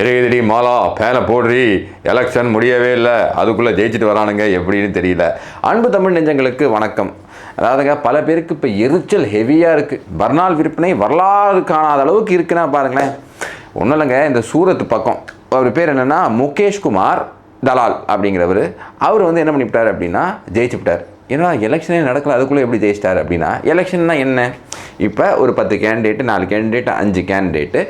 எரியுதுடி மாலா பேனை போடுறி எலெக்ஷன் முடியவே இல்லை அதுக்குள்ளே ஜெயிச்சுட்டு வரானுங்க எப்படின்னு தெரியல. அன்பு தமிழ் நெஞ்சங்களுக்கு வணக்கம். அதாவதுங்க பல பேருக்கு இப்போ எரிச்சல் ஹெவியாக இருக்குது பர்னால் விற்பனை வரலாறு காணாத அளவுக்கு இருக்குன்னா பாருங்களேன். ஒன்றும் இல்லைங்க இந்த சூரத் பக்கம். அவர் பேர் என்னென்னா முகேஷ்குமார் தலால் அப்படிங்கிறவர். அவர் வந்து என்ன பண்ணிவிட்டார் அப்படின்னா ஜெயிச்சுவிட்டார். ஏன்னா எலெக்ஷனே நடக்கல அதுக்குள்ளே எப்படி ஜெயிச்சிட்டார் அப்படின்னா எலெக்ஷன்னா என்ன? இப்போ ஒரு பத்து கேண்டிடேட்டு நாலு கேண்டிடேட்டு அஞ்சு கேண்டிடேட்டு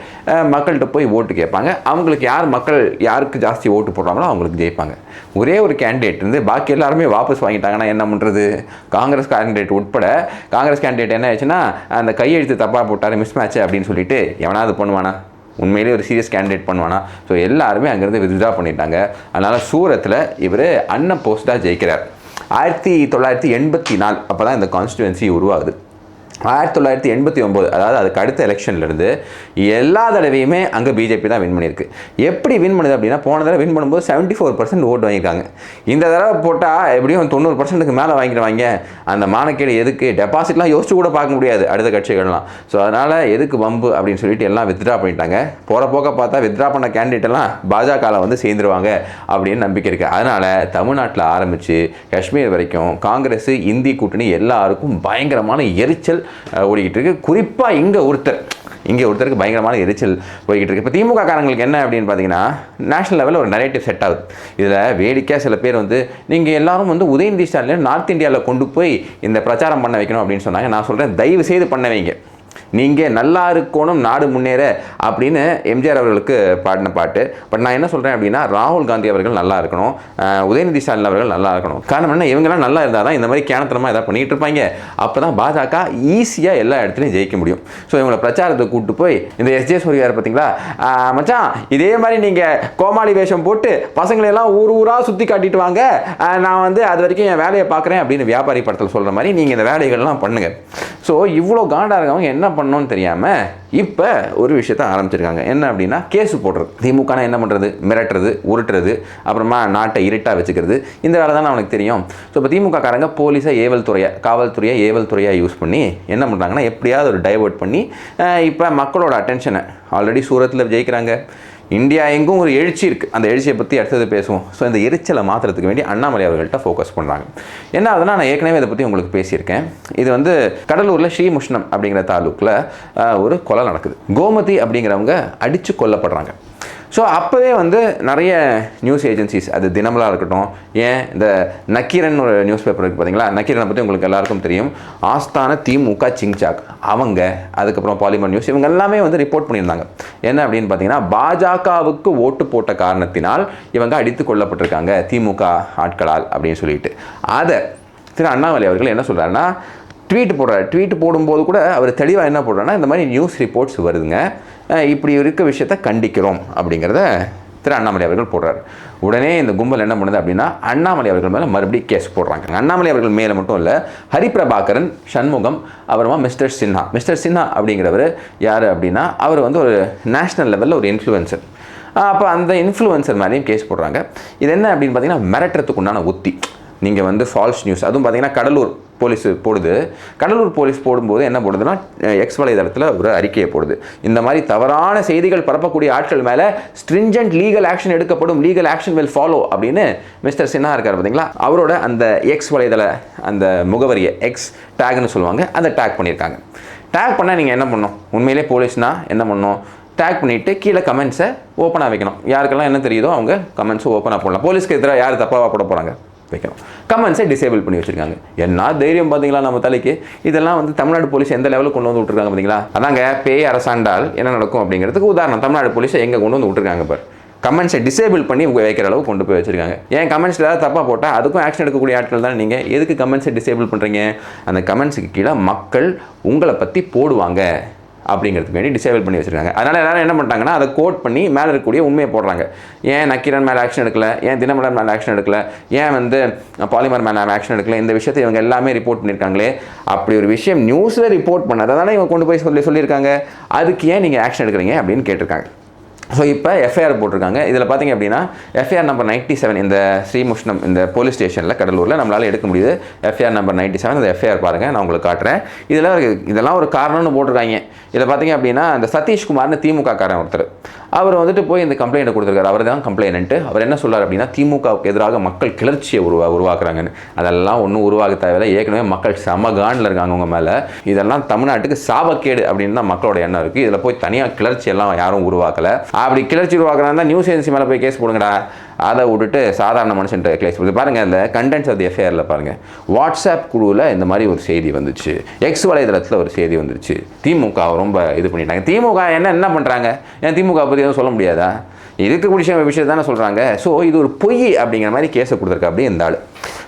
மக்கள்கிட்ட போய் ஓட்டு கேட்பாங்க. அவங்களுக்கு யார் மக்கள் யாருக்கு ஜாஸ்தி ஓட்டு போடுறாங்களோ அவங்களுக்கு ஜெயிப்பாங்க. ஒரே ஒரு கேண்டிடேட் இருந்து பாக்கி எல்லாருமே வாபஸ் வாங்கிட்டாங்கன்னா என்ன பண்ணுறது காங்கிரஸ் கேண்டிடேட் உட்பட காங்கிரஸ் கேண்டிடேட் என்ன ஆச்சுன்னா அந்த கையெழுத்து தப்பாக போட்டார் மிஸ் மேட்ச் அப்படின்னு சொல்லிட்டு எவனாவது பண்ணுவானா? உண்மையிலேயே ஒரு சீரியஸ் கேண்டிடேட் பண்ணுவானா? ஸோ எல்லாருமே அங்கேருந்து வித்ட்ரா பண்ணிட்டாங்க. அதனால் சூரத்தில் இவர் அன்ன போஸ்ட்டாக ஜெயிக்கிறார். ஆயிரத்தி தொள்ளாயிரத்தி எண்பத்தி நாலு அப்போ தான் இந்த கான்ஸ்டிடுவன்சி உருவாகுது. ஆயிரத்தி தொள்ளாயிரத்தி எண்பத்தி ஒம்பது அதாவது அதுக்கு அடுத்த எலெக்ஷன்லேருந்து எல்லா தடவையுமே அங்கே பிஜேபி தான் வின் பண்ணியிருக்கு. எப்படி வின் பண்ணுது அப்படின்னா போன தடவை வின் பண்ணும்போது செவன்ட்டி ஃபோர் பர்சன்ட் ஓட்டு வாங்கியிருக்காங்க. இந்த தடவை போட்டால் எப்படியும் தொண்ணூறு பர்சன்ட்டுக்கு மேலே வாங்கிடுவாங்க. அந்த மானக்கேடு எதுக்கு? டெபாசிட்லாம் யோசிச்சு கூட பார்க்க முடியாது அடுத்த கட்சிகள்லாம். ஸோ அதனால் எதுக்கு வம்பு அப்படின்னு சொல்லிட்டு எல்லாம் வித்ட்ரா பண்ணிட்டாங்க. போகிற போக்க பார்த்தா வித்ட்ரா பண்ண கேண்டிடேட்டெல்லாம் பாஜகவில் வந்து சேர்ந்துருவாங்க அப்படின்னு நம்பிக்கை இருக்குது அதனால் தமிழ்நாட்டில் ஆரம்பித்து காஷ்மீர் வரைக்கும் காங்கிரஸ் இந்தி கூட்டணி எல்லாருக்கும் பயங்கரமான எரிச்சல் ஓடிக்கிட்டு இருக்கு. குறிப்பாக இங்கே ஒருத்தர் இங்கே ஒருத்தருக்கு பயங்கரமான எரிச்சல் போய்கிட்டு இருக்கு. இப்போ திமுக காரங்களுக்கு என்ன அப்படின்னு பார்த்தீங்கன்னா நேஷனல் லெவலில் ஒரு நரேட்டிவ் செட் ஆகுது. இதில் வேடிக்கையாக சில பேர் வந்து நீங்கள் எல்லாரும் வந்து உதயநிதி ஸ்டாலின் நார்த் இந்தியாவில் கொண்டு போய் இந்த பிரச்சாரம் பண்ண வைக்கணும் அப்படின்னு சொன்னாங்க. நான் சொல்கிறேன் தயவு செய்து பண்ண வைங்க. நீங்கள் நல்லா இருக்கணும் நாடு முன்னேற அப்படின்னு எம்ஜிஆர் அவர்களுக்கு பாடின பாட்டு. பட் நான் என்ன சொல்கிறேன் அப்படின்னா ராகுல் காந்தி அவர்கள் நல்லா இருக்கணும் உதயநிதி ஸ்டாலின் அவர்கள் நல்லா இருக்கணும். காரணம் என்ன? இவங்கெல்லாம் நல்லா இருந்தால் தான் இந்த மாதிரி கேனத்தனமாக எதாவது பண்ணிகிட்டு இருப்பாங்க. அப்போ தான் பாஜக ஈஸியாக எல்லா இடத்துலையும் ஜெயிக்க முடியும். ஸோ இவங்களை பிரச்சாரத்தை கூப்பிட்டு போய் இந்த எஸ்ஜே சூரியார் பார்த்தீங்களா? மச்சான் இதே மாதிரி நீங்கள் கோமாளி வேஷம் போட்டு பசங்களை எல்லாம் ஊர் ஊராக சுற்றி காட்டிட்டு வாங்க. நான் வந்து அது வரைக்கும் என் வேலையை பார்க்குறேன் அப்படின்னு வியாபாரி படத்தில் சொல்கிற மாதிரி நீங்கள் இந்த வேலைகள்லாம் பண்ணுங்கள் ஸோ இவ்வளோ காண்டாக இருக்கவங்க என்ன பண்ணணும்னு தெரியாமல் இப்போ ஒரு விஷயத்த ஆரம்பிச்சிருக்காங்க. என்ன அப்படின்னா கேஸு போடுறது. திமுகனா என்ன பண்ணுறது மிரட்டுறது உருட்டுறது அப்புறமா நாட்டை இருட்டாக வச்சுக்கிறது. இந்த வேலை தான் அவனுக்கு தெரியும். ஸோ இப்போ திமுக காரங்க போலீஸை ஏவல் துறையை காவல்துறையை ஏவல் துறையாக யூஸ் பண்ணி என்ன பண்ணுறாங்கன்னா எப்படியாவது ஒரு டைவர்ட் பண்ணி இப்போ மக்களோட அட்டென்ஷனை ஆல்ரெடி சூரத்தில் ஜெயிக்கிறாங்க. இந்தியா எங்கும் ஒரு எழுச்சி இருக்குது அந்த எழுச்சியை பற்றி அடுத்தது பேசுவோம்? ஸோ இந்த எரிச்சலை மாற்றுறதுக்கு வேண்டி அண்ணாமலை அவர்கள்ட்ட ஃபோக்கஸ் பண்ணுறாங்க என்ன ஆகுதுன்னா நான் ஏற்கனவே இதை பற்றி உங்களுக்கு பேசியிருக்கேன். இது வந்து கடலூரில் ஸ்ரீமுஷ்ணம் அப்படிங்கிற தாலுக்கில் ஒரு கொலை நடக்குது. கோமதி அப்படிங்கிறவங்க அடித்து கொல்லப்படுறாங்க. ஸோ அப்போவே வந்து நிறைய நியூஸ் ஏஜென்சிஸ் அது தினமலாக இருக்கட்டும் ஏன் இந்த நக்கீரன் ஒரு நியூஸ் பேப்பர் இருக்குது பார்த்தீங்களா நக்கீரனை பற்றி உங்களுக்கு எல்லாருக்கும் தெரியும். ஆஸ்தான திமுக சிங்சாக். அவங்க அதுக்கப்புறம் பாலிமர் நியூஸ் இவங்க எல்லாமே வந்து ரிப்போர்ட் பண்ணியிருந்தாங்க. என்ன அப்படின்னு பார்த்தீங்கன்னா பாஜகவுக்கு ஓட்டு போட்ட காரணத்தினால் இவங்க அடித்து கொல்லப்பட்டிருக்காங்க திமுக ஆட்களால் அப்படின்னு சொல்லிட்டு. அதை திரு அண்ணாமலை அவர்கள் என்ன சொல்கிறாருன்னா ட்வீட் போடுறாரு. ட்வீட் போடும்போது கூட அவர் தெளிவாக என்ன போடுறாருன்னா இந்த மாதிரி நியூஸ் ரிப்போர்ட்ஸ் வருதுங்க. இப்படி இருக்க விஷயத்தை கண்டிக்கிறோம் அப்படிங்கிறத திரு அண்ணாமலை அவர்கள் போடுறார். உடனே இந்த கும்பல் என்ன பண்ணுது அப்படின்னா அண்ணாமலை அவர்கள் மேலே மறுபடியும் கேஸ் போடுறாங்க. அண்ணாமலை அவர்கள் மேலே மட்டும் இல்லை ஹரிபிரபாகரன் சண்முகம் அப்புறமா மிஸ்டர் சின்ஹா. மிஸ்டர் சின்ஹா அப்படிங்கிறவர் யார் அப்படின்னா அவர் வந்து ஒரு நேஷ்னல் லெவலில் ஒரு இன்ஃப்ளூயன்சர். அப்போ அந்த இன்ஃப்ளூயன்சர் மேலேயும் கேஸ் போடுறாங்க. இது என்ன அப்படின்னு பார்த்தீங்கன்னா மிரட்டுறதுக்கு உண்டான உத்தி. நீங்கள் வந்து ஃபால்ஸ் நியூஸ் அதுவும் பார்த்தீங்கன்னா கடலூர் போலீஸ் போடுது. கடலூர் போலீஸ் போடும்போது என்ன போடுதுன்னா எக்ஸ் வலைதளத்தில் ஒரு அறிக்கையை போடுது. இந்த மாதிரி தவறான செய்திகள் பரப்பக்கூடிய ஆட்கள் மேலே ஸ்ட்ரிஞ்சன்ட் லீகல் ஆக்ஷன் எடுக்கப்படும் லீகல் ஆக்ஷன் வில் ஃபாலோ அப்படின்னு மிஸ்டர் சின்ஹா இருக்கார் பார்த்தீங்களா அவரோட அந்த எக்ஸ் வலைதள அந்த முகவரியை எக்ஸ் டேக்னு சொல்லுவாங்க அந்த டேக் பண்ணியிருக்காங்க. டேக் பண்ணால் நீங்கள் என்ன பண்ணணும்? உண்மையிலே போலீஸ்னால் என்ன பண்ணணும்? டேக் பண்ணிவிட்டு கீழே கமெண்ட்ஸை ஓப்பனாக வைக்கணும். யாருக்கெல்லாம் என்ன தெரியுதோ அவங்க கமெண்ட்ஸை ஓப்பனாக போடலாம். போலீஸ்க்கு எதிராக யார் தப்பாக போட போகிறாங்க வைக்கணும். கமெண்ட்ஸை டிசேபிள் பண்ணி வச்சிருக்காங்க. என்ன தைரியம் பார்த்தீங்களா நம்ம தலைக்கு? இதெல்லாம் வந்து தமிழ்நாடு போலீஸ் எந்த லெவலுக்கு கொண்டு வந்து விட்டுருக்காங்க பார்த்தீங்களா? அதாங்க பேய் அரசாண்டால் என்ன நடக்கும் அப்படிங்கிறதுக்கு உதாரணம். தமிழ்நாடு போலீஸை எங்கே கொண்டு வந்து விட்டுருக்காங்க பார். கமெண்ட்ஸை டிசேபிள் பண்ணி வைக்கிற அளவு கொண்டு போய் வச்சிருக்காங்க. ஏன் கமெண்ட்ஸ் ஏதாவது தப்பாக போட்டால் அதுக்கும் ஆக்ஷன் எடுக்கக்கூடிய ஆட்கள் தான் நீங்கள் எதுக்கு கமெண்ட்ஸை டிசேபிள் பண்ணுறீங்க அந்த கமெண்ட்ஸுக்கு கீழே மக்கள் உங்களை பற்றி போடுவாங்க. அப்படிங்கிறதுக்கு வேண்டி டிசேபிள் பண்ணி வச்சிருக்காங்க. அதனால் எல்லாரும் என்ன பண்ணிட்டாங்கன்னா அதை கோட் பண்ணி மேலே இருக்கக்கூடிய உண்மையை போடுறாங்க. ஏன் நக்கீரன் மேலே ஆக்ஷன் எடுக்கல? ஏன் தினமலர் மேலே ஆக்ஷன் எடுக்கல? ஏன் வந்து பாலிமர் மேலே ஆக்ஷன் எடுக்கல? இந்த விஷயத்தை இவங்க எல்லாமே ரிப்போர்ட் பண்ணியிருக்காங்களே. அப்படி ஒரு விஷயம் நியூஸில் ரிப்போர்ட் பண்ணதை இவங்க கொண்டு போய் சொல்லி சொல்லியிருக்காங்க. அதுக்கு ஏன் நீங்கள் ஆக்ஷன் எடுக்கிறீங்க அப்படின்னு கேட்டிருக்காங்க. ஸோ இப்போ எஃப்ஐஆர் போட்டிருக்காங்க. இதில் பார்த்தீங்க அப்படின்னா எஃப்ஐஆர் நம்பர் நைன்ட்டி செவன் இந்த ஸ்ரீமுஷ்ணம் இந்த போலீஸ் ஸ்டேஷனில் கடலூரில் நம்மளால் எடுக்க முடியுது. எஃப்ஐஆர் நம்பர் நைன்ட்டி செவன் இந்த எஃப்ஐஆர் பாருங்கள் நான் உங்களுக்கு காட்டுறேன். இதில் இதெல்லாம் ஒரு காரணம்னு போட்டிருக்காங்க. இதில் பார்த்தீங்க அப்படின்னா அந்த சதீஷ்குமார்னு திமுக காரன் ஒருத்தர். அவர் வந்துட்டு போய் இந்த கம்ப்ளைண்ட்டை கொடுத்துருக்காரு. அவர் தான் கம்ப்ளைண்ட்டு அவர் என்ன சொல்கிறார் அப்படின்னா திமுகவுக்கு எதிராக மக்கள் கிளர்ச்சியை உருவா உருவாக்குறாங்கன்னு. அதெல்லாம் ஒன்றும் உருவாக்க தேவையில்லை. ஏற்கனவே மக்கள் சமகானில் இருக்காங்க உங்க மேலே. இதெல்லாம் தமிழ்நாட்டுக்கு சாபக்கேடு அப்படின்னு தான் மக்களோட எண்ணம் இருக்குது இதில் போய் தனியாக கிளர்ச்சி எல்லாம் யாரும் உருவாக்கலை. அப்படி கிளர்ச்சி உருவாக்குறாங்கன்னா நியூஸ் ஏஜென்சி மேலே போய் கேஸ் போடுங்கடா. அதை விட்டுட்டு சாதாரண மனுஷன் கிளைஸ் பண்ணி பாருங்கள் இந்த கண்டென்ட்ஸ் ஆஃப் தி எஃப்ஐஆரில் பாருங்கள் வாட்ஸ்அப் குழுவில் இந்த மாதிரி ஒரு செய்தி வந்துச்சு. எக்ஸ் வலைதளத்தில் ஒரு செய்தி வந்துருச்சு திமுக ரொம்ப இது பண்ணிட்டாங்க. திமுக என்ன என்ன பண்ணுறாங்க ஏன் திமுக பற்றி எதுவும் சொல்ல முடியாதா? இருக்கக்கூடிய விஷயம் விஷயம் தானே சொல்கிறாங்க ஸோ இது ஒரு பொய் அப்படிங்கிற மாதிரி கேஸை கொடுத்துருக்கா அப்படி இந்த ஆள்.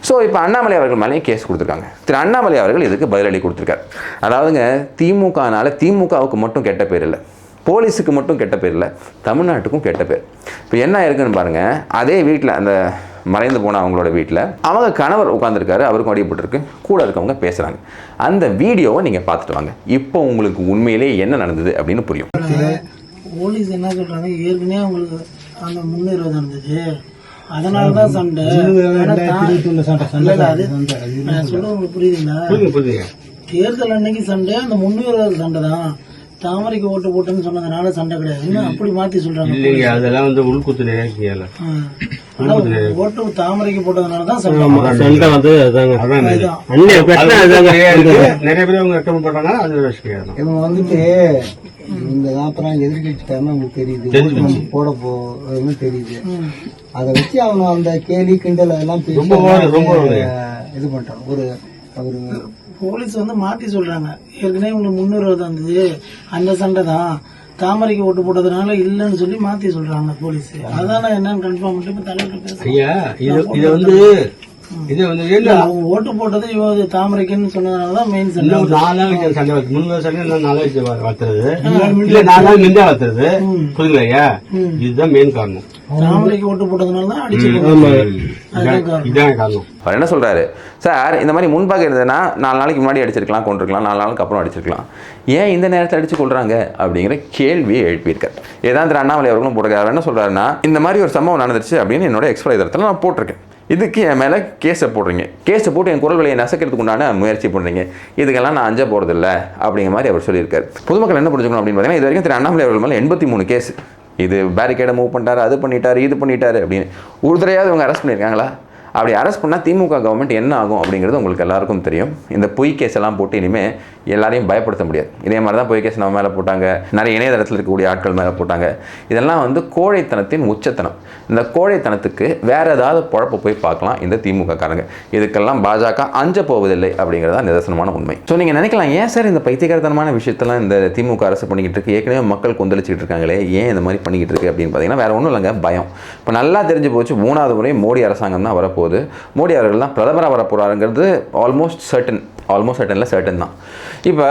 ஸோ இப்போ அண்ணாமலை அவர்கள் மேலேயும் கேஸ் கொடுத்துருக்காங்க. திரு அண்ணாமலை அவர்கள் இதுக்கு பதிலடி கொடுத்துருக்காரு. அதாவதுங்க திமுகனால திமுகவுக்கு மட்டும் கெட்ட பேர் இல்லை. போலீஸுக்கு மட்டும் கெட்ட பேர் இல்லை தமிழ்நாட்டுக்கும் கெட்ட பேர். இப்போ என்ன இருக்குன்னு பாருங்கள் அதே வீட்டில் அந்த மறைந்து போன அவங்களோட வீட்டில் அவங்க கணவர் உட்காந்துருக்காரு அவருக்கும் அடிபட்டிருக்கு கூட இருக்கவங்க பேசுகிறாங்க அந்த வீடியோவை நீங்கள் பார்த்துட்டு வாங்க. இப்போ உங்களுக்கு உண்மையிலே என்ன நடந்தது அப்படின்னு புரியும். போலீஸ் என்ன சொல்றாங்க? ஏற்கனவே அவங்களுக்கு அந்த முன்னுரிமை இருந்துச்சு அதனால தான் சண்டை. சொல்றது உங்களுக்கு புரியுதுங்களா? தேர்தல் அன்னைக்கு சண்டை அந்த முன்னுரிமை சண்டை தான். தாமரைக்கு ஓட்டு போட்டுன்னு சொன்னதுனால சண்டை கிடையாது. அப்படி மாத்தி சொல்றாங்க? இல்லைங்க அதெல்லாம் வந்து உள்குத்து. ஆனா ஓட்டு தாமரைக்கு போட்டதுனால தான் சண்டை. வந்து நிறைய பேர் அவங்க ரெக்கமெண்ட் பண்றாங்க அது. இவங்க வந்துட்டு இந்த அப்புறம் எதிர்கட்சிக்காரன் அவங்களுக்கு தெரியுது. போட போறதுன்னு தெரியுது. அதை வச்சு அவங்க அந்த கேலி கிண்டல் அதெல்லாம் ரொம்ப இது பண்றாங்க. ஒரு ஒரு போலீஸ் வந்து மாத்தி சொல்றாங்க. ஏற்கனவே உங்களுக்கு முன்னுரிமை இருந்தது. அந்த சண்டை தான். தாமரைக்கு ஓட்டு போட்டதுனால இல்லைன்னு சொல்லி மாத்தி சொல்றாங்க போலீஸ். அதான் என்னன்னு கன்ஃபார்ம் பண்ணிட்டு இப்ப ஐயா இது இது வந்து இது வந்து ஓட்டு போட்டது இவ இது தாமரைக்குன்னு சொன்னதுனாலதான் மெயின் சண்டை நாலு நாளைக்கு சண்டை வருது மூணு சண்டை நாலு நாளைக்கு வளர்த்துறது. இல்ல நாலு நாள் நின்றா வளர்த்துறது. புரியுங்களா ஐயா இதுதான் மெயின் காரணம். தாமரைக்கு ஓட்டு போட்டதுனால தான் அடிச்சு இதான் இதான் காரணம். அவர் என்ன சொல்கிறாரு சார் இந்த மாதிரி முன்பாக இருந்ததுன்னா நாலு நாளைக்கு முன்னாடி அடிச்சிருக்கலாம் கொண்டிருக்கலாம் நாலு நாளுக்கு அப்புறம் அடிச்சிருக்கலாம். ஏன் இந்த நேரத்தில் அடிச்சு கொள்றாங்க? அப்படிங்கிற கேள்வியை எழுப்பியிருக்கார். ஏதான் திரு அண்ணாமலை அவர்களும் போட்டிருக்காரு. அவர் என்ன சொல்றாருன்னா இந்த மாதிரி ஒரு சம்பவம் நடந்துருச்சு அப்படின்னு என்னோட எக்ஸ்பிளைதரத்தில் நான் போட்டிருக்கேன். இதுக்கு என் மேலே கேஸை போடுறீங்க. கேஸை போட்டு என் குரல் விலையை நசக்கிறதுக்கு உண்டான முயற்சி பண்ணுறீங்க இதுக்கெல்லாம் நான் அஞ்ச போகிறதில்ல அப்படிங்கிற மாதிரி அவர் சொல்லியிருக்காரு. பொதுமக்கள் என்ன புரிஞ்சுக்கணும் அப்படின்னு பார்த்தீங்கன்னா இது வரைக்கும் திரு அண்ணாமலை அவர்கள் மேலே எண்பத்தி மூணு கேஸ். இது பேரிகேடை மூவ் பண்ணிட்டாரு அது பண்ணிட்டாரு இது பண்ணிட்டாரு அப்படின்னு. ஒரு தடையாவது இவங்க அரெஸ்ட் பண்ணியிருக்காங்களா? அப்படி அரெஸ்ட் பண்ணால் திமுக கவர்மெண்ட் என்ன ஆகும் அப்படிங்கிறது உங்களுக்கு எல்லாருக்கும் தெரியும். இந்த பொய் கேஸ் எல்லாம் போட்டு இனிமேல் எல்லாரையும் பயப்படுத்த முடியாது. இதே மாதிரி தான் பொய் கேஸ் நம்ம மேலே போட்டாங்க. நிறைய இணையதளத்தில் இருக்கக்கூடிய ஆட்கள் மேலே போட்டாங்க. இதெல்லாம் வந்து கோழைத்தனத்தின் உச்சத்தனம். இந்த கோழைத்தனத்துக்கு வேறு ஏதாவது குழப்ப போய் பார்க்கலாம் இந்த திமுக காரங்க இதுக்கெல்லாம் பாஜக அஞ்ச போவதில்லை அப்படிங்கிறது தான் நிதர்சனமான உண்மை. ஸோ நீங்கள் நினைக்கலாம் ஏன் சார் இந்த பைத்தியகாரத்தனமான விஷயத்தெல்லாம் இந்த திமுக அரசு பண்ணிக்கிட்டு இருக்கு? ஏற்கனவே மக்கள் கொந்தளிச்சிட்டு இருக்காங்களே ஏன் இந்த மாதிரி பண்ணிக்கிட்டு இருக்கு அப்படின்னு பார்த்தீங்கன்னா வேறு ஒன்றும் இல்லைங்க பயம். இப்போ நல்லா தெரிஞ்சு போச்சு மூணாவது முறை மோடி அரசாங்கம் தான் வரப்போகுது. மோடி அவர்கள் தான் பிரதமராக வரப்போகிறாருங்கிறது ஆல்மோஸ்ட் சர்டன் ஆல்மோஸ்ட் சர்டனில் சர்டன் தான். இப்போ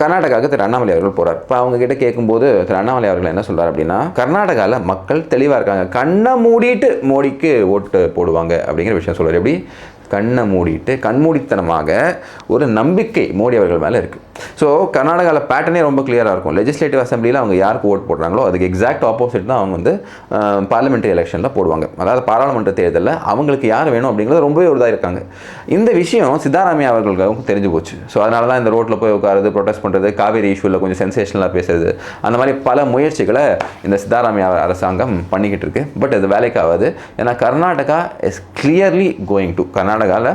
கர்நாடகாவுக்கு திரு அண்ணாமலை அவர்கள் போகிறார் இப்போ அவங்க கிட்ட கேட்கும்போது திரு அண்ணாமலை அவர்கள் என்ன சொல்கிறார் அப்படின்னா கர்நாடகாவில் மக்கள் தெளிவாக இருக்காங்க. கண்ணை மூடிட்டு மோடிக்கு ஓட்டு போடுவாங்க அப்படிங்கிற விஷயம் சொல்கிறார் எப்படி? கண்ணை மூடிட்டு கண்மூடித்தனமாக ஒரு நம்பிக்கை மோடி அவர்கள் மேலே இருக்குது ஸோ கர்நாடகாவில் பேட்டர்னே ரொம்ப கிளியராக இருக்கும். லெஜிஸ்லேட்டிவ் அசம்பிளியில் அவங்க யாருக்கு ஓட் போடுறாங்களோ அதுக்கு எக்ஸாக்ட் ஆப்போசிட் தான் அவங்க வந்து பார்லிமெண்ட்ரி எலெக்ஷனில் போடுவாங்க. அதாவது பாராளுமன்ற தேர்தலில் அவங்களுக்கு யார் வேணும் அப்படிங்கிறது ரொம்பவே ஒரு இதாக இருக்காங்க. இந்த விஷயம் சித்தாராமையா அவர்களுக்கு தெரிஞ்சு போச்சு. ஸோ அதனால தான் இந்த ரோட்டில் போய் உட்காருது ப்ரொடெஸ்ட் பண்ணுறது காவேரி இஷ்யூவில் கொஞ்சம் சென்சேஷனலாக பேசுறது அந்த மாதிரி பல முயற்சிகளை இந்த சித்தாராமையா அரசாங்கம் பண்ணிக்கிட்டு இருக்கு. பட் அது வேலைக்கு ஆகாது ஏன்னா Karnataka is clearly going to கர்நாடகாவில்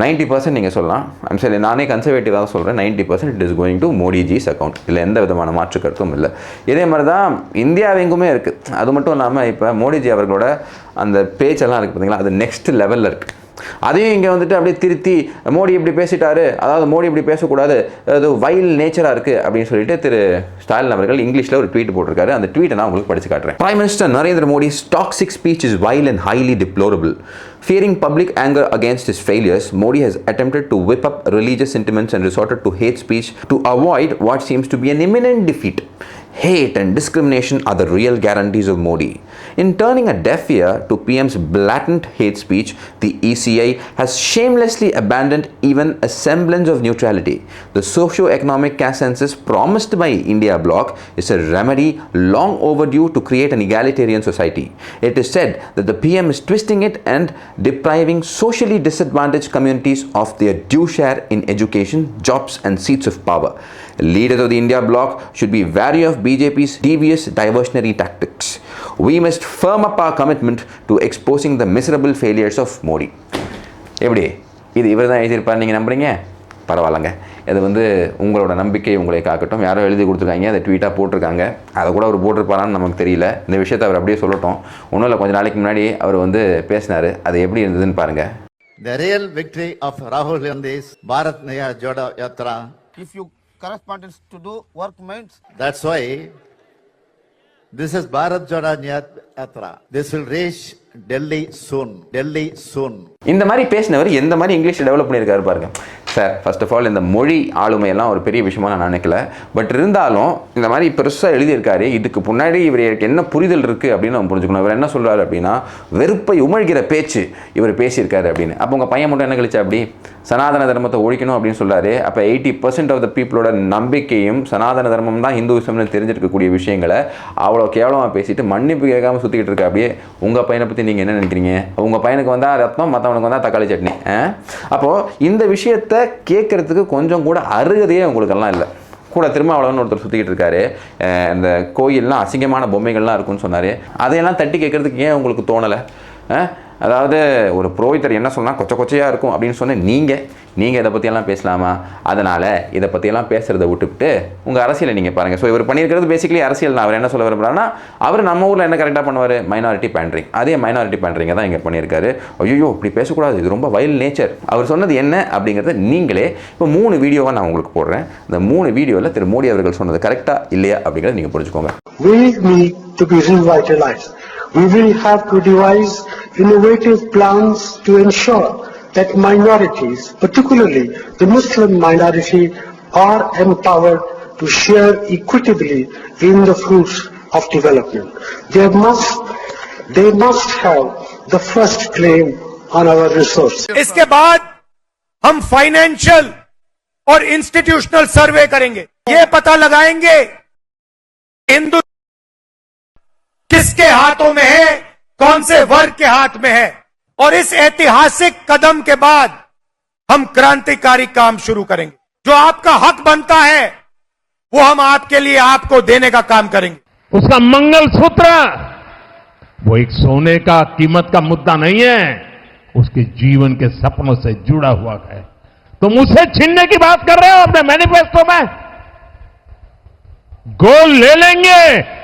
நைன்ட்டி பர்சன்ட் நீங்கள் சொல்லலாம். ஐம் சரி நானே கன்சர்வேட்டிவாக தான் சொல்கிறேன் ninety percent it is going to Modiji's account இதில் எந்த விதமான மாற்று கருத்தும் இல்லை. இதே மாதிரி தான் இந்தியாவெங்குமே இருக்குது அது மட்டும் இல்லாமல் இப்போ மோடிஜி அவர்களோட அந்த பேச்செல்லாம் இருக்குது பார்த்தீங்களா அது நெக்ஸ்ட் லெவலில் இருக்குது அதையும் இங்கே வந்துட்டு அப்படியே திருத்தி மோடி இப்படி பேசிட்டாரு அதாவது மோடி இப்படி பேசக்கூடாது அது வைல் நேச்சராக இருக்குது அப்படின்னு சொல்லிட்டு திரு ஸ்டாலின் அவர்கள் இங்கிலீஷில் ஒரு ட்வீட் போட்டிருக்காரு அந்த ட்வீட்டை நான் உங்களுக்கு படித்து காட்டுறேன் prime minister Narendra Modi toxic speech is vile and highly deplorable Fearing public anger against his failures, Modi has attempted to whip up religious sentiments and resorted to hate speech to avoid what seems to be an imminent defeat. Hate and discrimination are the real guarantees of Modi. In turning a deaf ear to PM's blatant hate speech, the ECI has shamelessly abandoned even a semblance of neutrality. The socio-economic consensus promised by India bloc is a remedy long overdue to create an egalitarian society. It is said that the PM is twisting it and depriving socially disadvantaged communities of their due share in education, jobs, and seats of power. Leaders of the India bloc should be wary of BJP's devious diversionary tactics. We must firm up our commitment to exposing the miserable failures of Modi. எப்படி? இது இவர் தான் எழுதியிருப்பார் நீங்கள் நம்புறீங்க? பரவாயில்லைங்க. இது வந்து உங்களோட நம்பிக்கை உங்களை காக்கட்டும். யாரோ எழுதி கொடுத்துருக்காங்க அதை ட்வீட்டாக போட்டிருக்காங்க. அதை கூட அவர் போட்டிருப்பாரான்னு நமக்கு தெரியல. இந்த விஷயத்தை அவர் அப்படியே சொல்லட்டும். ஒன்றும் இல்லை கொஞ்ச நாளைக்கு முன்னாடி அவர் வந்து பேசினார். அது எப்படி இருந்ததுன்னு பாருங்கள் The real victory of Rahul Gandhi's Bharat Naya Jodo Yatra. if you correspondents to do work means That's why this is Bharat Jodo Yatra this will reach Delhi soon Delhi soon இந்த மாதிரி பேசினவர் எந்த மாதிரி English develop பண்ணியிருக்காரு பாருங்க. Sir first of all இந்த மொழி ஆளுமையெல்லாம் ஒரு பெரிய விஷயமா நான் நினைக்கல. பட் இருந்தாலும் இந்த மாதிரி பெருசாக எழுதியிருக்காரு. இதுக்கு முன்னாடி இவர் என்ன புரிதல் இருக்குது அப்படின்னு நம்ம புரிஞ்சுக்கணும். இவர் என்ன சொல்கிறாரு அப்படின்னா வெறுப்பை உமிழ்கிற பேச்சு இவர் பேசியிருக்காரு அப்படின்னு. அப்போ உங்கள் பையன் மட்டும் என்ன கழிச்சா அப்படி? சனாதன தர்மத்தை ஒழிக்கணும் அப்படின்னு சொல்கிறாரு அப்போ எயிட்டி பர்சன்ட் ஆஃப் த பீப்புளோட நம்பிக்கையும் சனாதன தர்மம் தான் ஹிந்துவிசம்னு தெரிஞ்சிருக்கக்கூடிய விஷயங்களை அவ்வளோ கேவலமாக பேசிட்டு மன்னிப்பு கேட்காம சுற்றிக்கிட்டு இருக்கா அப்படியே உங்கள் பையனை பற்றி நீங்கள் என்ன நினைக்கிறீங்க? உங்கள் பையனுக்கு வந்தால் ரத்தம் மற்றவனுக்கு வந்தால் தக்காளி சட்னி அப்போது இந்த விஷயத்தை கேட்குறதுக்கு கொஞ்சம் கூட அருகதையே உங்களுக்கெல்லாம் இல்லை. கூட திருமாவளவன் ஒருத்தர் சுற்றிக்கிட்டு இருக்காரு. இந்த கோயில்லாம் அசிங்கமான பொம்மைகள்லாம் இருக்குன்னு சொன்னார். அதையெல்லாம் தட்டி கேட்குறதுக்கு ஏன் உங்களுக்கு தோணலை? அதாவது ஒரு புரோகிதர் என்ன சொன்னால் கொச்ச கொச்சையாக இருக்கும் அப்படின்னு சொன்ன நீங்கள் நீங்கள் இதை பற்றியெல்லாம் பேசலாமா? அதனால் இதை பற்றியெல்லாம் பேசுகிறத விட்டுவிட்டு உங்கள் அரசியலை நீங்கள் பாருங்கள் ஸோ இவர் பண்ணியிருக்கிறது பேசிக்கலி அரசியல் தான். அவர் என்ன சொல்ல விரும்புகிறாருன்னா அவர் நம்ம ஊரில் என்ன கரெக்டாக பண்ணுவார்? மைனாரிட்டி பேண்ட்ரிங் அதே மைனாரிட்டி பேண்ட்ரிங்கை தான் இங்கே பண்ணியிருக்காரு. ஐயோ இப்படி பேசக்கூடாது. இது ரொம்ப வயல் நேச்சர் அவர் சொன்னது என்ன அப்படிங்கிறத நீங்களே இப்போ மூணு வீடியோவாக நான் உங்களுக்கு போடுறேன். இந்த மூணு வீடியோவில் திரு மோடி அவர்கள் சொன்னது கரெக்டாக இல்லையா அப்படிங்கிறத நீங்கள் புரிஞ்சுக்கோங்க. we need to be revitalized. We will have to devise innovative plans to ensure that minorities, particularly the Muslim minority, are empowered to share equitably in the fruits of development. They must, they must have the first claim on our resources. इसके बाद हम financial और institutional सर्वे करेंगे ये पता लगाएंगे हिंदू किसके हाथों में है? कौन से वर्ग के हाथ में है? और इस ऐतिहासिक कदम के बाद हम क्रांतिकारी काम शुरू करेंगे। जो आपका हक बनता है, वो हम आपके लिए आपको देने का काम करेंगे। उसका मंगल सूत्र वो एक सोने का कीमत का मुद्दा नहीं है, उसके जीवन के सपनों से जुड़ा हुआ है। तुम उसे छीनने की बात कर रहे हो अपने मैनिफेस्टो में? गोल ले लेंगे।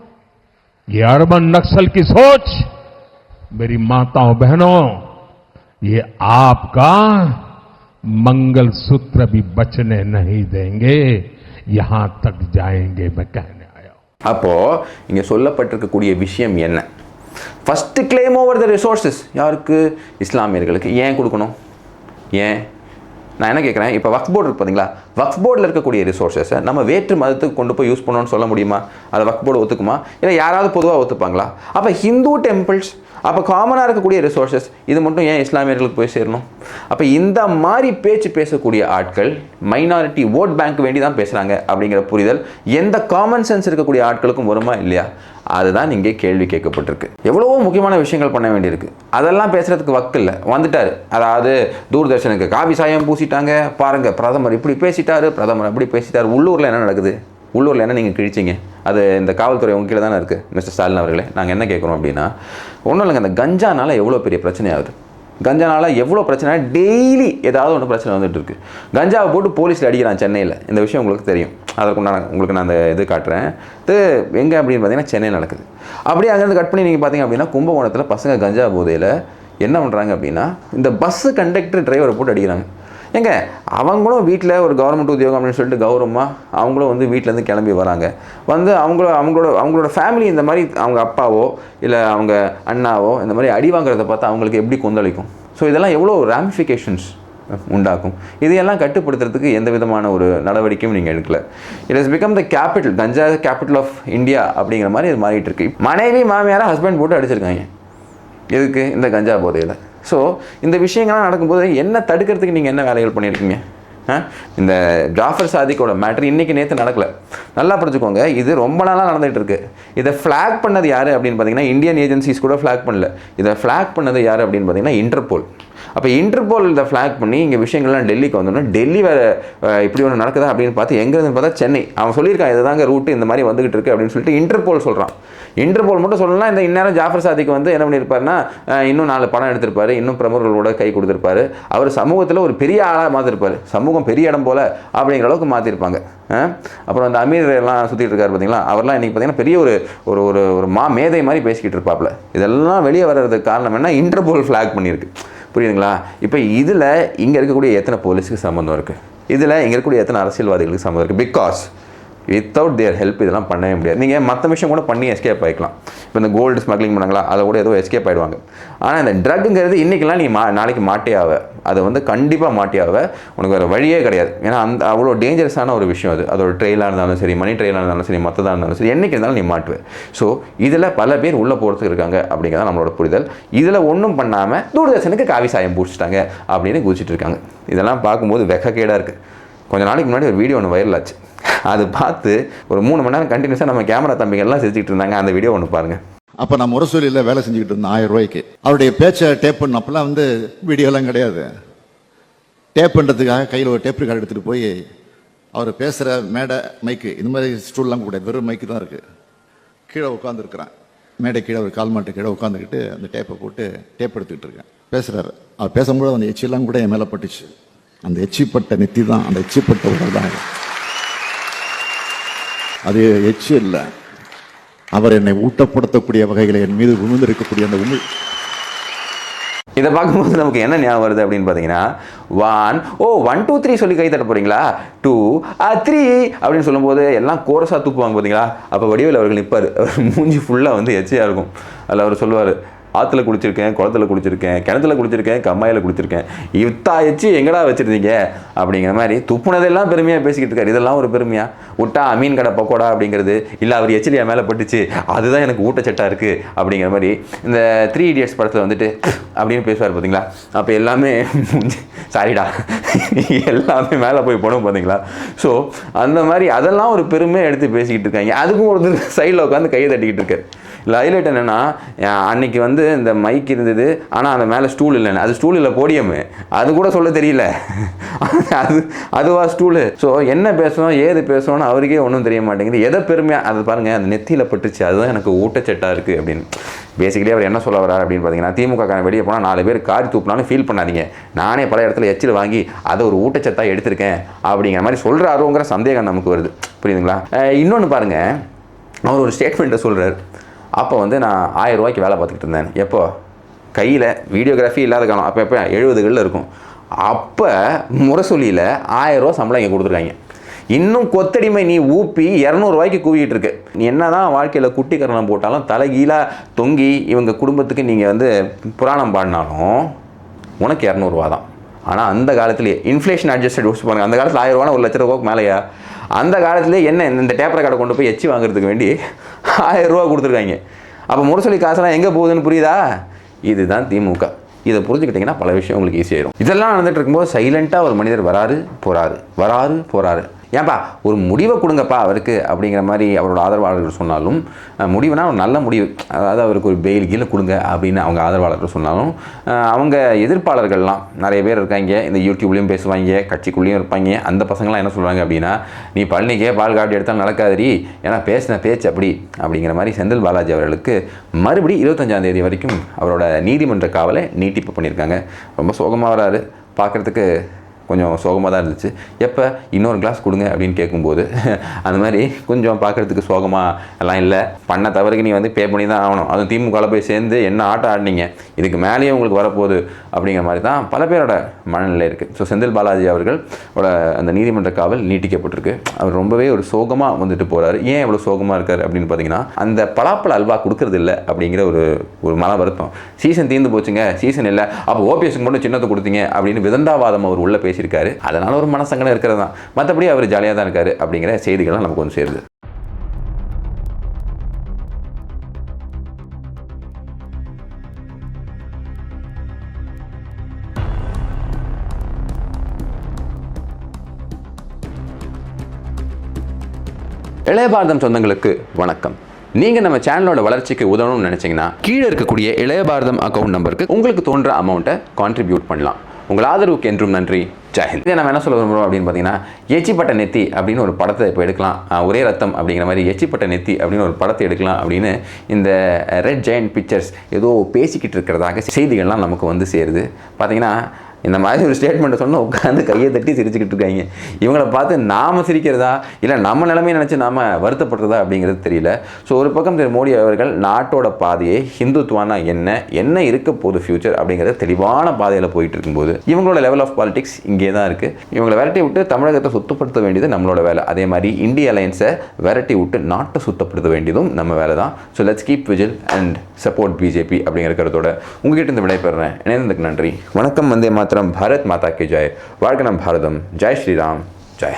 ये अर्बन नक्सल की सोच मेरी माताओं बहनों ये आपका मंगल सूत्र भी बचने नहीं देंगे यहां तक जाएंगे मैं कहने आया हूं அப்போது இங்கே சொல்லப்பட்டிருக்கக்கூடிய விஷயம் என்ன first claim over the resources யாருக்கு இஸ்லாமியர்களுக்கு ஏன் கொடுக்கணும் ஏன் நான் என்ன கேட்குறேன்? இப்போ வக்ஃப் போர்டு இருக்கு பார்த்தீங்களா வக்ஃப் போர்டில் இருக்கக்கூடிய ரிசோர்ஸஸை நம்ம வேற்று மதத்துக்கு கொண்டு போய் யூஸ் பண்ணணும்னு சொல்ல முடியுமா? அதை வக்ஃப் போர்டு ஒத்துக்குமா? இல்லை யாராவது பொதுவாக ஒத்துப்பாங்களா? அப்போ ஹிந்து டெம்பிள்ஸ் அப்போ காமனாக இருக்கக்கூடிய ரிசோர்ஸஸ் இது மட்டும் ஏன் இஸ்லாமியர்களுக்கு போய் சேரணும்? அப்போ இந்த மாதிரி பேச்சு பேசக்கூடிய ஆட்கள் மைனாரிட்டி ஓட் பேங்க் வேண்டி தான் பேசுகிறாங்க அப்படிங்கிற புரிதல் எந்த காமன் சென்ஸ் இருக்கக்கூடிய ஆட்களுக்கும் வருமா இல்லையா? அதுதான் இங்கே கேள்வி கேட்கப்பட்டிருக்கு. எவ்வளவோ முக்கியமான விஷயங்கள் பண்ண வேண்டியிருக்கு. அதெல்லாம் பேசுறதுக்கு வக்கு இல்லை. வந்துட்டார். அதாவது தூர்தர்ஷனுக்கு காவி சாயம் பூசிட்டாங்க. பாருங்க பிரதமர் இப்படி பேசிட்டாரு பிரதமர் அப்படி பேசிட்டார். உள்ளூரில் என்ன நடக்குது? உள்ளூரில் என்ன நீங்கள் கிழிச்சிங்க? அது இந்த காவல்துறை உங்ககிட்ட கீழே தானே இருக்குது மிஸ்டர் ஸ்டாலின் அவர்களே. நாங்கள் என்ன கேட்குறோம் அப்படின்னா ஒன்றும் இல்லைங்க இந்த கஞ்சானால் எவ்வளோ பெரிய பிரச்சனை ஆகுது கஞ்சானால் எவ்வளோ பிரச்சனை? டெய்லி ஏதாவது ஒன்று பிரச்சனை வந்துட்டு இருக்கு கஞ்சாவை போட்டு போலீஸில் அடிக்கிறான் சென்னையில். இந்த விஷயம் உங்களுக்கு தெரியும். அதற்குண்டான உங்களுக்கு நான் அந்த இது காட்டுறேன். இது எங்கே அப்படின்னு பார்த்தீங்கன்னா சென்னை நடக்குது. அப்படியே அங்கேருந்து கட் பண்ணி நீங்கள் பார்த்தீங்க அப்படின்னா கும்பகோணத்தில் பசங்க கஞ்சா போதையில் என்ன பண்ணுறாங்க அப்படின்னா இந்த பஸ்ஸு கண்டக்டர் டிரைவரை போட்டு அடிக்கிறாங்க. ஏங்க அவங்களும் வீட்டில் ஒரு கவர்மெண்ட் உத்தியோகம் அப்படின்னு சொல்லிட்டு கௌரவமாக அவங்களும் வந்து வீட்டிலேருந்து கிளம்பி வராங்க. வந்து அவங்கள அவங்களோட அவங்களோட ஃபேமிலி இந்த மாதிரி அவங்க அப்பாவோ இல்லை அவங்க அண்ணாவோ இந்த மாதிரி அடி வாங்குறத பார்த்தா அவங்களுக்கு எப்படி கொந்தளிக்கும்? ஸோ இதெல்லாம் எவ்வளோ ரேமிஃபிகேஷன்ஸ் உண்டாக்கும்? இதையெல்லாம் கட்டுப்படுத்துறதுக்கு எந்த விதமான ஒரு நடவடிக்கையும் நீங்கள் எடுக்கல. It is become the capital ganja capital of India அப்படிங்கிற மாதிரி இது மாறிட்டு இருக்கு. மனைவி மாமியாரை ஹஸ்பண்ட் போட்டு அடிச்சிருக்காங்க. எதுக்கு இந்த கஞ்சா போதையில்? ஸோ இந்த விஷயங்கள்லாம் நடக்கும்போது என்ன தடுக்கிறதுக்கு நீங்கள் என்ன வேலைகள் பண்ணியிருக்கீங்க? ஆ? இந்த ஜாஃபர் சாதிக்கோட மேட்ரு இன்றைக்கி நேற்று நடக்கல. நல்லா புரிஞ்சுக்கோங்க இது ரொம்ப நாளாக நடந்துகிட்டு இருக்கு இதை ஃப்ளாக் பண்ணது யார் அப்படின்னு பார்த்தீங்கன்னா இந்தியன் ஏஜென்சிஸ் கூட ஃப்ளாக் பண்ணல. இதை ஃப்ளாக் பண்ணது யார் அப்படின்னு பார்த்தீங்கன்னா இன்டர்போல் அப்போ இன்டர்போல் இதை ஃப்ளாக் பண்ணி இங்கே விஷயங்கள்லாம் டெல்லிக்கு வந்தோன்னா டெல்லி வேறு இப்படி ஒன்று நடக்குதா அப்படின்னு பார்த்து எங்கேருந்து பார்த்தா சென்னை. அவன் சொல்லியிருக்கான் இதுதாங்க ரூட்டு இந்த மாதிரி வந்துகிட்டு இருக்கு அப்படின்னு சொல்லிட்டு இன்டர்போல் சொல்கிறான் இன்டர்போல் மட்டும் சொல்லலாம் இந்த இந்நேரம் ஜாஃபர் சாதிக்கு வந்து என்ன பண்ணியிருப்பாருன்னா இன்னும் நாலு படம் எடுத்திருப்பாரு இன்னும் பிரமுகர்களோட கை கொடுத்துருப்பாரு. அவர் சமூகத்தில் ஒரு பெரிய ஆளாக மாற்றிருப்பாரு சமூகம் பெரிய இடம் போல் அப்படிங்கிற அளவுக்கு மாற்றிருப்பாங்க அப்புறம் அந்த அமீர் எல்லாம் சுற்றிட்டு இருக்காரு பார்த்தீங்களா அவர்லாம் இன்றைக்கி பார்த்தீங்கன்னா பெரிய ஒரு ஒரு ஒரு ஒரு மா மேதை மாதிரி பேசிக்கிட்டு இருப்பாப்ல. இதெல்லாம் வெளியே வர்றதுக்கு காரணம் என்ன? இன்டர்போல் ஃப்ளாக் பண்ணியிருக்கு. புரியுதுங்களா? இப்போ இதில் இங்கே இருக்கக்கூடிய எத்தனை போலீஸுக்கு சம்மந்தம் இருக்குது இதில் இங்கே இருக்கக்கூடிய எத்தனை அரசியல்வாதிகளுக்கு சம்மந்தம் இருக்குது பிகாஸ் வித்தவுட் தேர் ஹெல்ப் இதெல்லாம் பண்ணவே முடியாது. நீங்கள் மற்ற விஷயம் கூட பண்ணி எஸ்கேப் ஆகிக்கலாம் இப்போ இந்த கோல்டு ஸ்மக்லிங் பண்ணாங்களா? அதை கூட ஏதோ எஸ்கேப் ஆகிடுவாங்க ஆனால் இந்த ட்ரக்குங்கிறது இன்றைக்கெலாம் நீ மா நாளைக்கு மாட்டே ஆவ. அதை வந்து கண்டிப்பாக மாட்டே ஆவ. உனக்கு வேறு வழியே கிடையாது. ஏன்னா அந்த அவ்வளோ டேஞ்சரஸான ஒரு விஷயம் அது. அதோட ட்ரெயிலாக இருந்தாலும் சரி மணி ட்ரெயிலாக இருந்தாலும் சரி மற்றதாக இருந்தாலும் சரி என்றைக்கு இருந்தாலும் நீ மாட்டுவ. ஸோ இதில் பல பேர் உள்ளே போகிறதுக்கு இருக்காங்க அப்படிங்கிறத நம்மளோட புரிதல். இதில் ஒன்றும் பண்ணாமல் தூர்தர்ஷனுக்கு காவி சாயம் பூச்சிட்டாங்க அப்படின்னு குதிச்சிட்டு இருக்காங்க. இதெல்லாம் பார்க்கும்போது வெக்கக்கேடாக இருக்குது கொஞ்சம் நாளைக்கு முன்னாடி ஒரு வீடியோ ஒன்று வைரல் ஆச்சு. அது பார்த்து ஒரு மூணு மணி நேரம் கண்டினியூஸாக நம்ம கேமரா தம்பிங்கெல்லாம் சிரிச்சுட்டு இருந்தாங்க. அந்த வீடியோ ஒன்று பாருங்கள் அப்போ நான் முரசொலியில் வேலை செஞ்சுக்கிட்டு இருந்தேன் ஆயிரம் ரூபாய்க்கு. அவருடைய பேச்சை டேப் பண்ணப்பெல்லாம் வந்து வீடியோலாம் கிடையாது. டேப் பண்ணுறதுக்காக கையில் ஒரு டேப் ரெக்கார்டு எடுத்துகிட்டு போய் அவர் பேசுகிற மேடை மைக்கு இந்த மாதிரி ஸ்டூல்லாம் கூட வெறும் மைக்கு தான் இருக்குது கீழே உட்காந்துருக்குறேன் மேடை கீழே ஒரு கால் மாட்டு கீழே உட்காந்துக்கிட்டு அந்த டேப்பை போட்டு டேப் எடுத்துக்கிட்டு இருக்கேன். பேசுகிறாரு அவர் பேசும்போது அந்த எச்சிலாம் கூட என் மேலே பட்டுச்சு. அந்த எச்சிப்பட்ட நெத்தி தான் அந்த எச்சிப்பட்ட உடல் தான் அது எச்சி இல்லை. அவர் என்னை ஊட்டப்படுத்தக்கூடிய வகைகளை என் மீது விழுந்திருக்கக்கூடிய அந்த உமிழ். இதை பார்க்கும்போது நமக்கு என்ன ஞாபகம் வருது அப்படின்னு பார்த்தீங்கன்னா one O one two three சொல்லி கை தட்ட போறீங்களா? டூ த்ரீ அப்படின்னு சொல்லும்போது எல்லாம் கோரஸாக தூக்குவாங்க பார்த்தீங்களா? அப்போ வடிவேல் அவர்கள் நிற்பார் அவர் மூஞ்சி ஃபுல்லாக வந்து எச்சையாக இருக்கும். அதில் அவர் சொல்லுவார் ஆற்றுல குளிச்சிருக்கேன் குளத்துல குளிச்சிருக்கேன் கிணத்துல குளிச்சிருக்கேன் கம்மாயில் குளிச்சிருக்கேன். இத்தா எச்சு எங்கடா வச்சுருந்தீங்க? அப்படிங்கிற மாதிரி துப்புனதெல்லாம் பெருமையாக பேசிக்கிட்டு இருக்காரு. இதெல்லாம் ஒரு பெருமையா? விட்டா அமீன் கடை பக்கோடா அப்படிங்கிறது? இல்லை அவர் எச்சிலியா மேலே பட்டுச்சு. அதுதான் எனக்கு ஊட்டச்சட்டா இருக்குது அப்படிங்கிற மாதிரி இந்த த்ரீ இடியட்ஸ் படத்தில் வந்துட்டு அப்படின்னு பேசுவார் பார்த்தீங்களா அப்போ எல்லாமே சாரிடா. எல்லாமே மேலே போய் போனோம் பார்த்தீங்களா ஸோ அந்த மாதிரி அதெல்லாம் ஒரு பெருமையாக எடுத்து பேசிக்கிட்டு இருக்காங்க. அதுக்கும் ஒருத்தர் சைடில் உட்காந்து கையை தட்டிக்கிட்டு இருக்காரு. இல்லை ஹைலைட் என்னென்னா அன்னைக்கு வந்து இந்த மைக் இருந்தது. ஆனால் அந்த மேலே ஸ்டூல் இல்லைன்னு. அது ஸ்டூல் இல்லை போடியமு அது கூட சொல்ல தெரியல. அது அதுவா ஸ்டூலு ஸோ என்ன பேசணும் ஏது பேசணும்னு அவருக்கே ஒன்றும் தெரிய மாட்டேங்குது. எதை பெருமையாக அது பாருங்கள் அந்த நெத்தியில் பட்டுச்சு அதுதான் எனக்கு ஊட்டச்சட்டாக இருக்குது அப்படின்னு. பேசிக்கலி அவர் என்ன சொல்ல வரார் அப்படின்னு பார்த்தீங்கன்னா திமுக வெளியே போனால் நாலு பேர் காரி தூப்பினாலும் ஃபீல் பண்ணாதீங்க. நானே பல இடத்துல எச்சில் வாங்கி அதை ஒரு ஊட்டச்சத்தாக எடுத்திருக்கேன் அப்படிங்கிற மாதிரி சொல்கிறாரோங்கிற சந்தேகம் நமக்கு வருது. புரியுதுங்களா? இன்னொன்று பாருங்கள் அவர் ஒரு ஸ்டேட்மெண்ட்டை சொல்கிறார் அப்போ வந்து நான் ஆயிரம் ரூபாய்க்கு வேலை பார்த்துக்கிட்டு இருந்தேன். எப்போ? கையில் வீடியோகிராஃபி இல்லாத காலம். அப்போ எப்போ? எழுபதுகளில் இருக்கும். அப்போ முரசொலியில் ஆயிரரூவா சம்பளம் இங்கே கொடுத்துருக்காங்க. இன்னும் கொத்தடிமை நீ ஊப்பி இரநூறுவாய்க்கு கூவிட்டு இருக்கு. நீ என்னதான் வாழ்க்கையில் குட்டி கரணம் போட்டாலும் தலைகீழாக தொங்கி இவங்க குடும்பத்துக்கு நீங்கள் வந்து புராணம் பாடினாலும் உனக்கு இரநூறுவா தான். ஆனால் அந்த காலத்திலேயே இன்ஃப்ளேஷன் அட்ஜஸ்டட் யூஸ் பண்ணுங்க. அந்த காலத்தில் ஆயிரம் ரூபா ஒரு லட்ச ரூபாய்க்கு மேலேயா? அந்த காலத்திலே என்ன இந்த டேப்பரை கடை கொண்டு போய் எச்சி வாங்குறதுக்கு வேண்டி ஆயிரம் ரூபா கொடுத்துருக்காங்க. அப்போ முரசொலி காசெல்லாம் எங்கே போகுதுன்னு புரியுதா? இதுதான் திமுக. இதை புரிஞ்சுக்கிட்டிங்கன்னா பல விஷயம் உங்களுக்கு ஈஸியாயிரும் இதெல்லாம் நடந்துகிட்டு இருக்கும்போது சைலண்ட்டாக ஒரு மனிதர் வராரு போகிறாரு வராரு போகிறாரு ஏன்பா ஒரு முடிவை கொடுங்கப்பா அவருக்கு அப்படிங்கிற மாதிரி அவரோட ஆதரவாளர்கள் சொன்னாலும் முடிவுனா ஒரு நல்ல முடிவு. அதாவது அவருக்கு ஒரு பெயில் கீழே கொடுங்க அப்படின்னு அவங்க ஆதரவாளர்கள் சொன்னாலும் அவங்க எதிர்ப்பாளர்கள்லாம் நிறைய பேர் இருக்காங்க. இந்த யூடியூப்லேயும் பேசுவாங்க கட்சிக்குள்ளேயும் இருப்பாங்க. அந்த பசங்களாம் என்ன சொல்கிறாங்க அப்படின்னா நீ பழனிக்கே பால் காட்டி எடுத்தாலும் நடக்காதடி. ஏன்னா பேசின பேச்சு அப்படி. அப்படிங்கிற மாதிரி செந்தில் பாலாஜி அவர்களுக்கு மறுபடி இருபத்தஞ்சாம் தேதி வரைக்கும் அவரோட நீதிமன்ற காவலை நீட்டிப்பு பண்ணியிருக்காங்க. ரொம்ப சோகமாக வராரு. பார்க்குறதுக்கு கொஞ்சம் சோகமாக தான் இருந்துச்சு. எப்போ? இன்னொரு கிளாஸ் கொடுங்க அப்படின்னு கேட்கும்போது அந்த மாதிரி கொஞ்சம் பார்க்குறதுக்கு சோகமாக எல்லாம் இல்லை. பண்ண தவறுக்கு நீ வந்து பே பண்ணி தான் ஆகணும். அதுவும் திமுகவில் போய் சேர்ந்து என்ன ஆட்டம் ஆடினீங்க? இதுக்கு மேலேயே உங்களுக்கு வரப்போகுது அப்படிங்கிற மாதிரி தான் பல பேரோட மனநிலை இருக்குது ஸோ செந்தில் பாலாஜி அவர்கள் அந்த நீதிமன்ற காவல் நீட்டிக்கப்பட்டிருக்கு. அவர் ரொம்பவே ஒரு சோகமாக வந்துட்டு போகிறாரு ஏன் இவ்வளோ சோகமாக இருக்கார் அப்படின்னு பார்த்தீங்கன்னா அந்த பலாப்பழ அல்வா கொடுக்கறது இல்லை அப்படிங்கிற ஒரு ஒரு மன வருத்தம். சீசன் தீர்ந்து போச்சுங்க. சீசன் இல்லை. அப்போ ஓபிஎஸ்க்கு மட்டும் சின்னத்தை கொடுத்தீங்க அப்படின்னு விதண்டாவாதம் அவர் உள்ளே பேசியிருக்காரு. அதனால் ஒரு மனசங்கடம் இருக்கிறது தான். மற்றபடி அவர் ஜாலியாக தான் இருக்காரு அப்படிங்கிற செய்திகள்லாம் நமக்கு வந்து சேருது. இளைய பாரதம் சொந்தங்களுக்கு வணக்கம். நீங்கள் நம்ம சேனலோட வளர்ச்சிக்கு உதவணும்னு நினச்சிங்கன்னா கீழே இருக்கக்கூடிய இளைய பாரதம் அக்கௌண்ட் நம்பருக்கு உங்களுக்கு தோன்ற அமௌண்ட்டை கான்ட்ரிபியூட் பண்ணலாம். உங்கள் ஆதரவுக்கு என்றும் நன்றி. ஜெயஹிந்த் இதை நம்ம என்ன சொல்ல விரும்புகிறோம் அப்படின்னு பார்த்தீங்கன்னா எச்சிப்பட்ட நெத்தி அப்படின்னு ஒரு படத்தை இப்போ எடுக்கலாம். ஒரே ரத்தம் அப்படிங்கிற மாதிரி எச்சிப்பட்ட நெத்தி அப்படின்னு ஒரு படத்தை எடுக்கலாம் அப்படின்னு இந்த ரெட் ஜெயண்ட் பிக்சர்ஸ் ஏதோ பேசிக்கிட்டு இருக்கிறதாக செய்திகள்லாம் நமக்கு வந்து சேருது. பார்த்தீங்கன்னா இந்த மாதிரி ஒரு ஸ்டேட்மெண்ட்டை சொன்னால் உட்காந்து கையை தட்டி சிரிச்சுக்கிட்டு இருக்காங்க. இவங்களை பார்த்து நாம் சிரிக்கிறதா? இல்லை நம்ம நிலைமையை நினச்சி நாம வருத்தப்படுறதா அப்படிங்கிறது தெரியல. ஸோ ஒரு பக்கம் திரு மோடி அவர்கள் நாட்டோட பாதையை ஹிந்துத்துவானா என்ன? என்ன இருக்க போகுது ஃபியூச்சர் அப்படிங்கிறத தெளிவான பாதையில் போயிட்டு இருக்கும்போது இவங்களோட லெவல் ஆஃப் பாலிடிக்ஸ் இங்கே தான் இருக்குது இவங்களை விரட்டி விட்டு தமிழகத்தை சுத்தப்படுத்த வேண்டியது நம்மளோட வேலை. அதே மாதிரி இந்திய அலையன்ஸை விரட்டி விட்டு நாட்டை சுத்தப்படுத்த வேண்டியதும் நம்ம வேலை தான். So let's keep vigil and support BJP அப்படிங்கிற கருத்தோட உங்ககிட்ட இருந்து விடைபெறேன் இணைந்ததுக்கு நன்றி. வணக்கம் வந்தே மாத்திரம் பாரத் மாதா கி ஜெய் வாழ்க நம் பாரதம் ஜெய் ஸ்ரீராம் ஜெய்